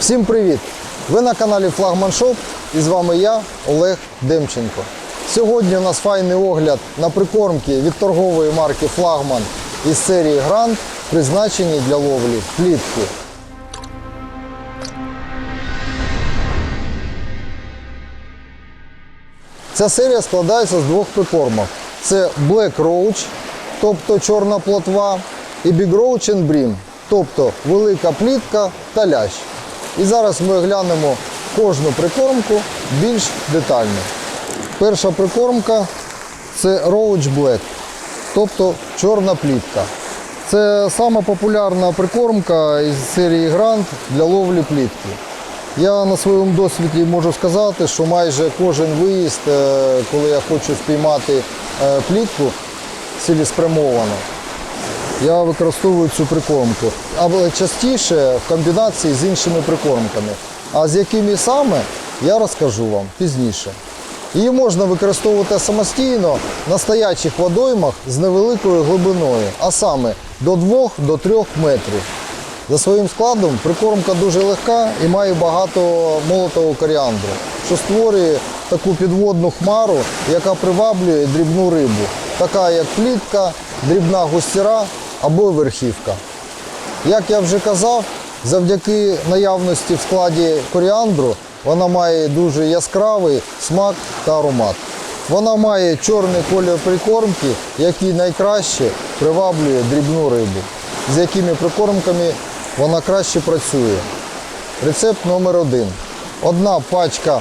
Всім привіт! Ви на каналі Флагман Шоп і з вами я, Олег Демченко. Сьогодні у нас файний огляд на прикормки від торгової марки Флагман із серії Грант, призначені для ловлі плітки. Ця серія складається з двох прикормок. Це Black Roach, тобто чорна плотва, і Big Roach and Brim, тобто велика плітка та лящ. І зараз ми оглянемо кожну прикормку більш детально. Перша прикормка це Roach Black, тобто чорна плітка. Це сама популярна прикормка із серії Грант для ловлі плітки. Я на своєму досвіді можу сказати, що майже кожен виїзд, е, коли я хочу спіймати е, плітку цілеспрямовано, я використовую цю прикормку. Але частіше в комбінації з іншими прикормками. А з якими саме, я розкажу вам пізніше. Її можна використовувати самостійно на стоячих водоймах з невеликою глибиною, а саме до 2-3 метрів. За своїм складом прикормка дуже легка і має багато молотого коріандру, що створює таку підводну хмару, яка приваблює дрібну рибу, така як плітка, дрібна густіра або верхівка. Як я вже казав, завдяки наявності в складі коріандру вона має дуже яскравий смак та аромат. Вона має чорний колір прикормки, який найкраще приваблює дрібну рибу, з якими прикормками вона краще працює. Рецепт номер один. Одна пачка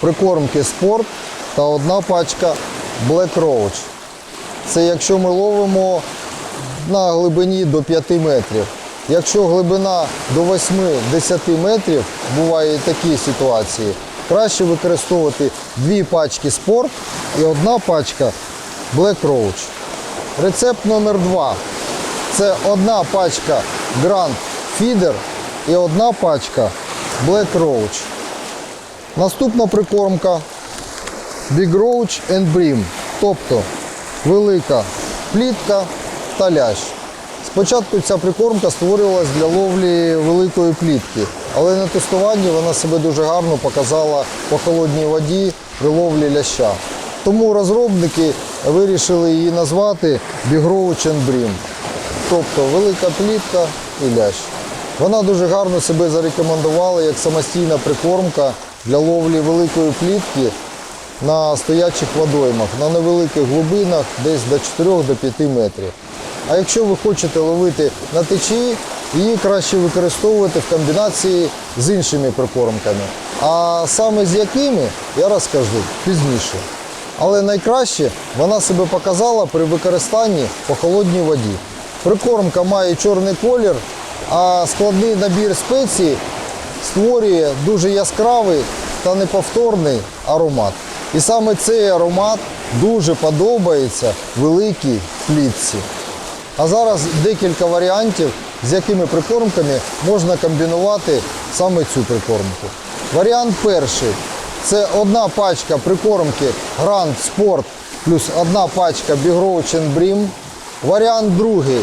прикормки спорт та одна пачка Black Roach. Це якщо ми ловимо на глибині до 5 метрів. Якщо глибина до 8-10 метрів, буває і такі ситуації, краще використовувати дві пачки спорт і одна пачка Black Roach. Рецепт номер два. Це одна пачка Grand Feeder і одна пачка Black Roach. Наступна прикормка Big Roach and Brim, тобто велика плітка та лящ. Спочатку ця прикормка створювалась для ловлі великої плітки, але на тестуванні вона себе дуже гарно показала по холодній воді при ловлі ляща. Тому розробники вирішили її назвати Big Roach тобто велика плітка і лящ. Вона дуже гарно себе зарекомендувала як самостійна прикормка для ловлі великої плітки на стоячих водоймах, на невеликих глибинах, десь до 4-5 метрів. А якщо ви хочете ловити на течії, її краще використовувати в комбінації з іншими прикормками. А саме з якими я розкажу пізніше. Але найкраще вона себе показала при використанні по холодній воді. Прикормка має чорний колір, а складний набір спецій створює дуже яскравий та неповторний аромат. І саме цей аромат дуже подобається великій плітці. А зараз декілька варіантів, з якими прикормками можна комбінувати саме цю прикормку. Варіант перший це одна пачка прикормки Grand Sport плюс одна пачка Big Roach. Варіант другий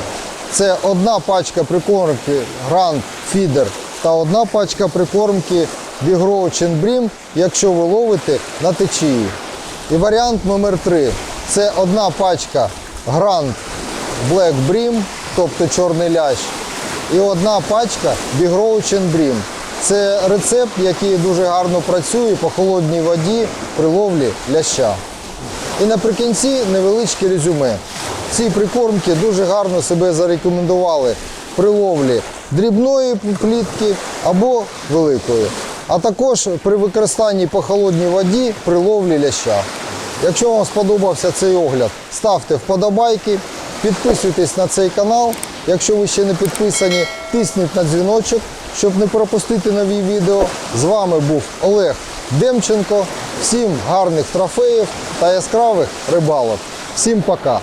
це одна пачка прикормки Grand Feeder та одна пачка прикормки Big Brim, якщо ви ловите на течії. І варіант номер три це одна пачка Grand Black Brim, тобто чорний лящ, і одна пачка Big Roach Brim. Це рецепт, який дуже гарно працює по холодній воді при ловлі ляща. І наприкінці невеличке резюме. Ці прикормки дуже гарно себе зарекомендували при ловлі дрібної плітки або великої, а також при використанні по холодній воді при ловлі ляща. Якщо вам сподобався цей огляд, ставте вподобайки, підписуйтесь на цей канал. Якщо ви ще не підписані, тисніть на дзвіночок, щоб не пропустити нові відео. З вами був Олег Демченко. Всім гарних трофеїв та яскравих рибалок. Всім пока!